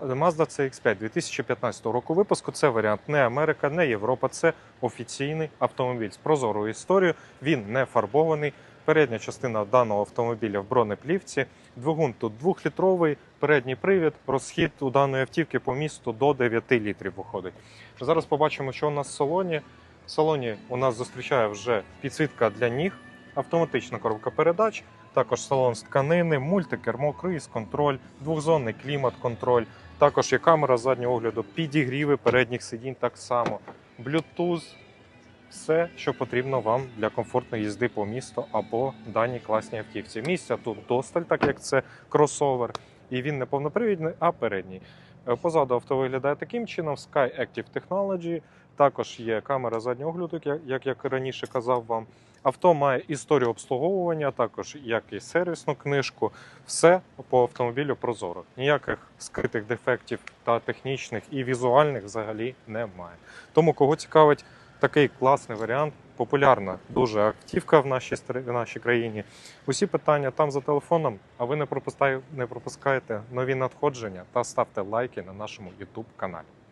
Mazda CX-5 2015 року випуску. Це варіант не Америка, не Європа. Це офіційний автомобіль з прозорою історією. Він не фарбований. Передня частина даного автомобіля в бронеплівці. Двигун тут двохлітровий, передній привід, розхід у даної автівки по місту до 9 літрів виходить. Зараз побачимо, що у нас в салоні. В салоні у нас зустрічає вже підсвітка для ніг, автоматична коробка передач, також салон з тканини, мультикермо, круїз контроль, двохзонний клімат-контроль. Також є камера заднього огляду, підігріви передніх сидінь так само, Bluetooth, все, що потрібно вам для комфортної їзди по місту або даній класній автівці. Місця тут досталь, так як це кросовер, і він не повнопривідний, а передній. Е, Позаду авто виглядає таким чином: Sky Active Technology. Також є камера заднього огляду, як- як я раніше казав вам. Авто має історію обслуговування, також як і сервісну книжку. Все по автомобілю прозоро. Ніяких скритих дефектів та технічних і візуальних взагалі немає. Тому кого цікавить такий класний варіант, популярна дуже автівка в нашій в нашій країні. Усі питання там за телефоном. А ви не пропускаєте, не пропускаєте нові надходження та ставте лайки на нашому YouTube каналі.